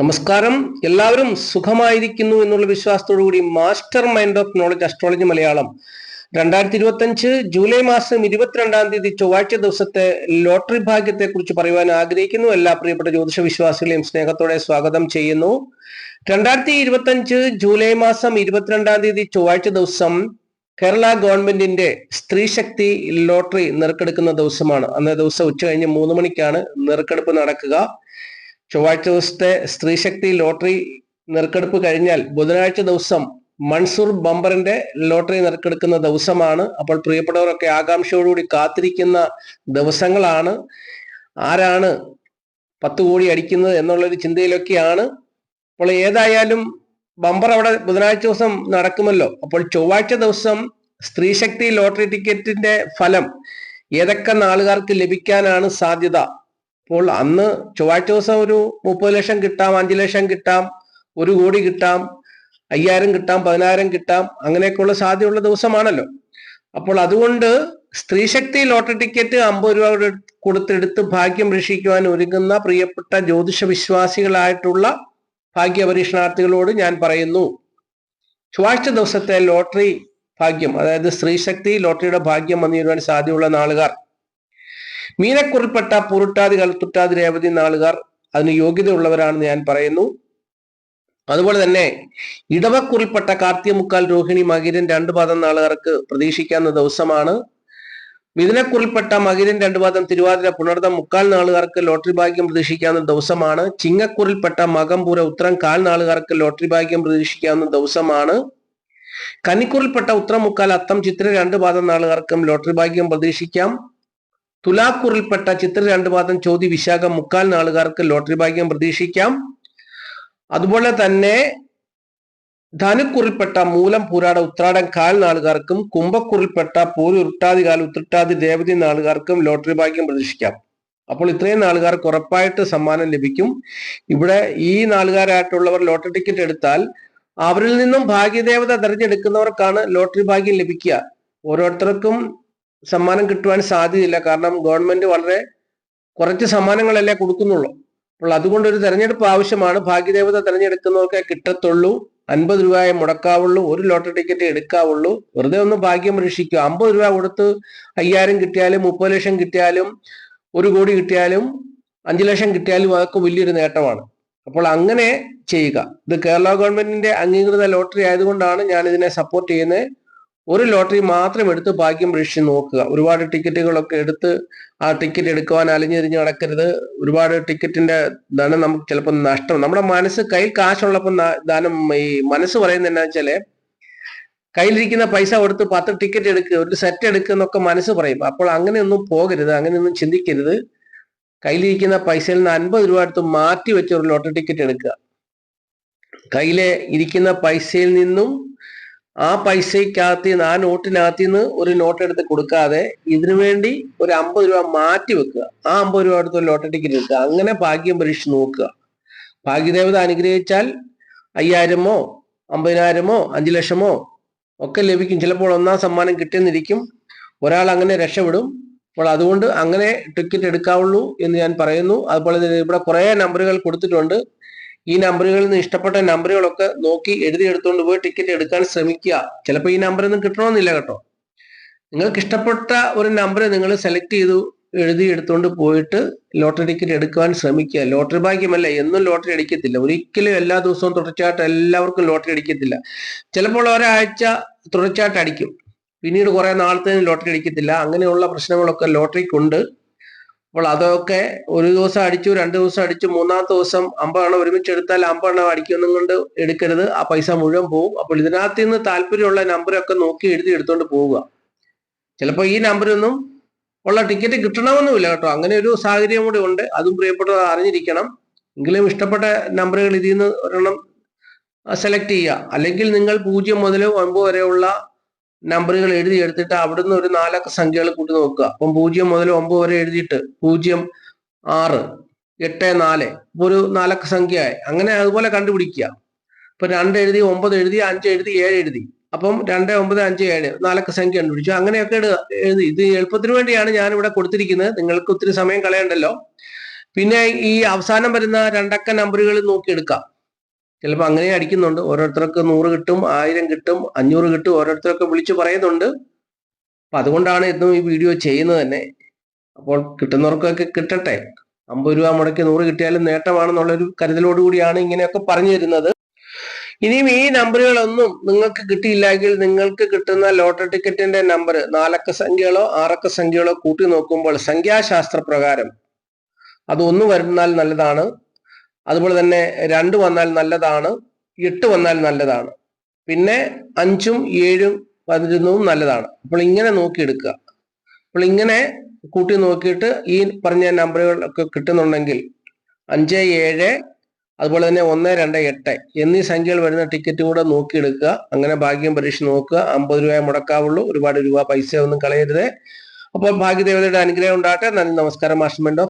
നമസ്കാരം. എല്ലാവരും സുഖമായിരിക്കുന്നു എന്നുള്ള വിശ്വാസത്തോടു കൂടി master mind of knowledge astrology Malayalam. രണ്ടായിരത്തി ഇരുപത്തി അഞ്ച് ജൂലൈ മാസം ഇരുപത്തിരണ്ടാം തീയതി ചൊവ്വാഴ്ച ദിവസത്തെ ലോട്ടറി ഭാഗ്യത്തെ കുറിച്ച് പറയുവാൻ ആഗ്രഹിക്കുന്നു. എല്ലാ പ്രിയപ്പെട്ട ജ്യോതിഷ വിശ്വാസികളെയും സ്നേഹത്തോടെ സ്വാഗതം ചെയ്യുന്നു. രണ്ടായിരത്തി ഇരുപത്തി അഞ്ച് ജൂലൈ മാസം ഇരുപത്തിരണ്ടാം തീയതി ചൊവ്വാഴ്ച ദിവസം കേരള ഗവൺമെന്റിന്റെ സ്ത്രീശക്തി ലോട്ടറി നെറുക്കെടുക്കുന്ന ദിവസമാണ്. അന്നേ ദിവസം ഉച്ച കഴിഞ്ഞ് മൂന്ന് മണിക്കാണ് നെറുക്കെടുപ്പ് നടക്കുക. ചൊവ്വാഴ്ച ദിവസത്തെ സ്ത്രീശക്തി ലോട്ടറി നെറുക്കെടുപ്പ് കഴിഞ്ഞാൽ ബുധനാഴ്ച ദിവസം മൺസൂർ ബംബറിന്റെ ലോട്ടറി നെറുക്കെടുക്കുന്ന ദിവസമാണ്. അപ്പോൾ പ്രിയപ്പെട്ടവരൊക്കെ ആകാംക്ഷയോടുകൂടി കാത്തിരിക്കുന്ന ദിവസങ്ങളാണ്. ആരാണ് പത്ത് കോടി അടിക്കുന്നത് എന്നുള്ളൊരു ചിന്തയിലൊക്കെയാണ്. അപ്പോൾ ഏതായാലും ബംബർ അവിടെ ബുധനാഴ്ച ദിവസം നടക്കുമല്ലോ. അപ്പോൾ ചൊവ്വാഴ്ച ദിവസം സ്ത്രീശക്തി ലോട്ടറി ടിക്കറ്റിന്റെ ഫലം ഏതൊക്കെ നാളുകാർക്ക് ലഭിക്കാനാണ് സാധ്യത? അപ്പോൾ അന്ന് ചൊവ്വാഴ്ച ദിവസം ഒരു മുപ്പത് ലക്ഷം കിട്ടാം അഞ്ചു ലക്ഷം കിട്ടാം ഒരു കോടി കിട്ടാം അയ്യായിരം കിട്ടാം പതിനായിരം കിട്ടാം അങ്ങനെയൊക്കെയുള്ള സാധ്യതയുള്ള ദിവസമാണല്ലോ. അപ്പോൾ അതുകൊണ്ട് സ്ത്രീശക്തി ലോട്ടറി ടിക്കറ്റ് അമ്പത് രൂപ കൊടുത്തെടുത്ത് ഭാഗ്യം രക്ഷിക്കുവാൻ ഒരുങ്ങുന്ന പ്രിയപ്പെട്ട ജ്യോതിഷ വിശ്വാസികളായിട്ടുള്ള ഭാഗ്യ പരീക്ഷണാർത്ഥികളോട് ഞാൻ പറയുന്നു. ചൊവ്വാഴ്ച ദിവസത്തെ ലോട്ടറി ഭാഗ്യം അതായത് സ്ത്രീശക്തി ലോട്ടറിയുടെ ഭാഗ്യം വന്നു തരുവാൻ സാധ്യതയുള്ള നാളുകാർ മീനക്കുറിൽപ്പെട്ട പുരുട്ടാതി കൽത്തുട്ടാതി രേവതി നാളുകാർ അതിന് യോഗ്യതയുള്ളവരാണെന്ന് ഞാൻ പറയുന്നു. അതുപോലെ തന്നെ ഇടവക്കുറിൽപ്പെട്ട കാർത്തികമുക്കാൽ രോഹിണി മകിരൻ രണ്ട് പാദം നാളുകാർക്ക് പ്രതീക്ഷിക്കാവുന്ന ദിവസമാണ്. മിഥുനക്കുറിൽപ്പെട്ട മകിരൻ രണ്ട് പാദം തിരുവാതിര പുണർദം മുക്കാൽ നാളുകാർക്ക് ലോട്ടറി ഭാഗ്യം പ്രതീക്ഷിക്കാവുന്ന ദിവസമാണ്. ചിങ്ങക്കുറിൽപ്പെട്ട മകംപൂര ഉത്തരം കാൽ നാളുകാർക്ക് ലോട്ടറി ഭാഗ്യം പ്രതീക്ഷിക്കാവുന്ന ദിവസമാണ്. കന്നിക്കുറിൽപ്പെട്ട ഉത്തരം മുക്കാൽ അത്തം ചിത്ര രണ്ട് പാദം നാളുകാർക്കും ലോട്ടറി ഭാഗ്യം പ്രതീക്ഷിക്കാം. തുലാക്കുറിൽപ്പെട്ട ചിത്ര രണ്ടു പാദം ചോതി വിശാഖം മുക്കാൽ നാളുകാർക്ക് ലോട്ടറി ഭാഗ്യം പ്രതീക്ഷിക്കാം. അതുപോലെ തന്നെ ധനുക്കുറിൽപ്പെട്ട മൂലം പൂരാട ഉത്രാടം കാൽ നാളുകാർക്കും കുംഭക്കുറിൽപ്പെട്ട പൂരി ഉരുട്ടാതി കാൽ ഉത്രട്ടാതി രേവതി നാളുകാർക്കും ലോട്ടറി ഭാഗ്യം പ്രതീക്ഷിക്കാം. അപ്പോൾ ഇത്രയും നാളുകാർക്ക് ഉറപ്പായിട്ട് സമ്മാനം ലഭിക്കും. ഇവിടെ ഈ നാളുകാരായിട്ടുള്ളവർ ലോട്ടറി ടിക്കറ്റ് എടുത്താൽ അവരിൽ നിന്നും ഭാഗ്യദേവത തെരഞ്ഞെടുക്കുന്നവർക്കാണ് ലോട്ടറി ഭാഗ്യം ലഭിക്കുക. ഓരോരുത്തർക്കും സമ്മാനം കിട്ടുവാൻ സാധ്യതയില്ല. കാരണം ഗവൺമെന്റ് വളരെ കുറച്ച് സമ്മാനങ്ങളല്ലേ കൊടുക്കുന്നുള്ളൂ. അപ്പോൾ അതുകൊണ്ട് ഒരു തെരഞ്ഞെടുപ്പ് ആവശ്യമാണ്. ഭാഗ്യദേവത തെരഞ്ഞെടുക്കുന്നവർക്കേ കിട്ടത്തുള്ളൂ. അൻപത് രൂപയെ മുടക്കാവുള്ളൂ. ഒരു ലോട്ടറി ടിക്കറ്റ് എടുക്കാവുള്ളൂ. വെറുതെ ഒന്ന് ഭാഗ്യം പരീക്ഷിക്കുക. അമ്പത് രൂപ കൊടുത്ത് അയ്യായിരം കിട്ടിയാലും മുപ്പത് ലക്ഷം കിട്ടിയാലും ഒരു കോടി കിട്ടിയാലും അഞ്ചു ലക്ഷം കിട്ടിയാലും അതൊക്കെ വലിയൊരു നേട്ടമാണ്. അപ്പോൾ അങ്ങനെ ചെയ്യുക. ഇത് കേരള ഗവൺമെന്റിന്റെ അംഗീകൃത ലോട്ടറി ആയതുകൊണ്ടാണ് ഞാൻ ഇതിനെ സപ്പോർട്ട് ചെയ്യുന്നത്. ഒരു ലോട്ടറി മാത്രം എടുത്ത് ഭാഗ്യം പരീക്ഷിച്ച് നോക്കുക. ഒരുപാട് ടിക്കറ്റുകളൊക്കെ എടുത്ത് ആ ടിക്കറ്റ് എടുക്കുവാൻ അലിഞ്ഞെരിഞ്ഞ് നടക്കരുത്. ഒരുപാട് ടിക്കറ്റിന്റെ ധനം നമുക്ക് ചിലപ്പോൾ നഷ്ടം. നമ്മുടെ മനസ്സ് കയ്യിൽ കാശുള്ളപ്പോൾ ധനം ഈ മനസ്സ് പറയുന്നത് എന്നാ വെച്ചാൽ കയ്യിലിരിക്കുന്ന പൈസ കൊടുത്ത് പത്ത് ടിക്കറ്റ് എടുക്കുക ഒരു സെറ്റ് എടുക്കുക എന്നൊക്കെ മനസ്സ് പറയും. അപ്പോൾ അങ്ങനെയൊന്നും പോകരുത്. അങ്ങനെയൊന്നും ചിന്തിക്കരുത്. കയ്യിലിരിക്കുന്ന പൈസയിൽ നിന്ന് അൻപത് രൂപ എടുത്ത് മാറ്റി വെച്ച് ഒരു ലോട്ടറി ടിക്കറ്റ് എടുക്കുക. കയ്യിലെ ഇരിക്കുന്ന പൈസയിൽ നിന്നും ആ പൈസയ്ക്കകത്ത് നിന്ന് ആ നോട്ടിനകത്ത് നിന്ന് ഒരു നോട്ട് എടുത്ത് കൊടുക്കാതെ ഇതിനു വേണ്ടി ഒരു അമ്പത് രൂപ മാറ്റി വെക്കുക. ആ അമ്പത് രൂപ എടുത്ത് ഒരു ലോട്ടറി ടിക്കറ്റ് എടുക്കുക. അങ്ങനെ ഭാഗ്യം പരീക്ഷിച്ച് നോക്കുക. ഭാഗ്യദേവത അനുഗ്രഹിച്ചാൽ അയ്യായിരമോ അമ്പതിനായിരമോ അഞ്ചു ലക്ഷമോ ഒക്കെ ലഭിക്കും. ചിലപ്പോൾ ഒന്നാം സമ്മാനം കിട്ടിയെന്നിരിക്കും. ഒരാൾ അങ്ങനെ രക്ഷപ്പെടും. അപ്പോൾ അതുകൊണ്ട് അങ്ങനെ ടിക്കറ്റ് എടുക്കാവുള്ളൂ എന്ന് ഞാൻ പറയുന്നു. അതുപോലെ തന്നെ ഇവിടെ കുറേ നമ്പറുകൾ കൊടുത്തിട്ടുണ്ട്. ഈ നമ്പറുകളിൽ നിന്ന് ഇഷ്ടപ്പെട്ട നമ്പറുകളൊക്കെ നോക്കി എഴുതി എടുത്തുകൊണ്ട് പോയി ടിക്കറ്റ് എടുക്കാൻ ശ്രമിക്കുക. ചിലപ്പോൾ ഈ നമ്പറൊന്നും കിട്ടണമെന്നില്ല കേട്ടോ. നിങ്ങൾക്ക് ഇഷ്ടപ്പെട്ട ഒരു നമ്പർ നിങ്ങൾ സെലക്ട് ചെയ്തു എഴുതി എടുത്തുകൊണ്ട് പോയിട്ട് ലോട്ടറി ടിക്കറ്റ് എടുക്കുവാൻ ശ്രമിക്കുക. ലോട്ടറി ഭാഗ്യമല്ല എന്നും ലോട്ടറി അടിക്കത്തില്ല. ഒരിക്കലും എല്ലാ ദിവസവും തുടർച്ചയായിട്ട് എല്ലാവർക്കും ലോട്ടറി അടിക്കത്തില്ല. ചിലപ്പോൾ ഒരാഴ്ച തുടർച്ചയായിട്ട് അടിക്കും. പിന്നീട് കുറെ നാളത്തേന് ലോട്ടറി അടിക്കത്തില്ല. അങ്ങനെയുള്ള പ്രശ്നങ്ങളൊക്കെ ലോട്ടറിക്കുണ്ട് അപ്പോൾ അതൊക്കെ ഒരു ദിവസം അടിച്ചു രണ്ട് ദിവസം അടിച്ചു മൂന്നാമത്തെ ദിവസം അമ്പതെണ്ണം ഒരുമിച്ച് എടുത്താൽ അമ്പതെണ്ണം അടിക്കുന്നതും കൊണ്ട് എടുക്കരുത്. ആ പൈസ മുഴുവൻ പോകും. അപ്പോൾ ഇതിനകത്ത് നിന്ന് താല്പര്യമുള്ള നമ്പറൊക്കെ നോക്കി എഴുതി എടുത്തുകൊണ്ട് പോവുക. ചിലപ്പോൾ ഈ നമ്പറൊന്നും ഉള്ള ടിക്കറ്റ് കിട്ടണമെന്നുമില്ല കേട്ടോ. അങ്ങനെ ഒരു സാഹചര്യം കൂടി ഉണ്ട്. അതും പ്രിയപ്പെട്ടത് അറിഞ്ഞിരിക്കണം. എങ്കിലും ഇഷ്ടപ്പെട്ട നമ്പറുകൾ ഇതിൽ നിന്ന് ഒരെണ്ണം സെലക്ട് ചെയ്യുക. അല്ലെങ്കിൽ നിങ്ങൾ പൂജ്യം മുതൽ ഒൻപത് വരെയുള്ള നമ്പറുകൾ എഴുതി എടുത്തിട്ട് അവിടുന്ന് ഒരു നാലക്ക സംഖ്യകൾ കൂട്ടി നോക്കുക. അപ്പം പൂജ്യം മുതൽ ഒമ്പത് വരെ എഴുതിയിട്ട് പൂജ്യം ആറ് എട്ട് നാല്. ഒരു നാലക്ക സംഖ്യയായി. അങ്ങനെ അതുപോലെ കണ്ടുപിടിക്കുക. ഇപ്പൊ രണ്ട് എഴുതി ഒമ്പത് എഴുതി അഞ്ച് എഴുതി ഏഴ് എഴുതി. അപ്പം രണ്ട് ഒമ്പത് അഞ്ച് ഏഴ് നാലക്ക സംഖ്യ കണ്ടുപിടിച്ചു. അങ്ങനെയൊക്കെ എഴുതി. ഇത് എളുപ്പത്തിന് വേണ്ടിയാണ് ഞാൻ ഇവിടെ കൊടുത്തിരിക്കുന്നത്. നിങ്ങൾക്ക് ഒത്തിരി സമയം കളയണ്ടല്ലോ. പിന്നെ ഈ അവസാനം വരുന്ന രണ്ടക്ക നമ്പറുകൾ നോക്കിയെടുക്കാം. ചിലപ്പോൾ അങ്ങനെ അടിക്കുന്നുണ്ട്. ഓരോരുത്തർക്ക് നൂറ് കിട്ടും ആയിരം കിട്ടും അഞ്ഞൂറ് കിട്ടും ഓരോരുത്തരൊക്കെ വിളിച്ചു പറയുന്നുണ്ട്. അപ്പൊ അതുകൊണ്ടാണ് എന്നും ഈ വീഡിയോ ചെയ്യുന്നത് തന്നെ. അപ്പോൾ കിട്ടുന്നവർക്കൊക്കെ കിട്ടട്ടെ. അമ്പത് രൂപ മുടക്കി നൂറ് കിട്ടിയാലും നേട്ടമാണെന്നുള്ളൊരു കരുതലോടുകൂടിയാണ് ഇങ്ങനെയൊക്കെ പറഞ്ഞു തരുന്നത് ഇനിയും ഈ നമ്പറുകളൊന്നും നിങ്ങൾക്ക് കിട്ടിയില്ലെങ്കിൽ നിങ്ങൾക്ക് കിട്ടുന്ന ലോട്ടറി ടിക്കറ്റിന്റെ നമ്പർ നാലക്ക സംഖ്യകളോ ആറക്ക സംഖ്യകളോ കൂട്ടി നോക്കുമ്പോൾ സംഖ്യാശാസ്ത്ര പ്രകാരം അത് ഒന്ന് വരുന്നാൽ നല്ലതാണ്. അതുപോലെ തന്നെ രണ്ട് വന്നാൽ നല്ലതാണ് എട്ട് വന്നാൽ നല്ലതാണ്. പിന്നെ അഞ്ചും ഏഴും പതിനൊന്നും നല്ലതാണ്. അപ്പോൾ ഇങ്ങനെ നോക്കിയെടുക്കുക. അപ്പോൾ ഇങ്ങനെ കൂട്ടി നോക്കിയിട്ട് ഈ പറഞ്ഞ നമ്പറുകളൊക്കെ കിട്ടുന്നുണ്ടെങ്കിൽ അഞ്ച് ഏഴ് അതുപോലെ തന്നെ ഒന്ന് രണ്ട് എട്ട് എന്നീ സംഖ്യകൾ വരുന്ന ടിക്കറ്റും കൂടെ നോക്കിയെടുക്കുക. അങ്ങനെ ഭാഗ്യം പരീക്ഷ നോക്കുക. അമ്പത് രൂപ മുടക്കാവുള്ളൂ. ഒരുപാട് രൂപ പൈസ ഒന്നും കളയരുത്. അപ്പോൾ ഭാഗ്യദേവതയുടെ അനുഗ്രഹം ഉണ്ടാകട്ടെ. നന്ദി നമസ്കാരം. മാഷ്മെന്റോ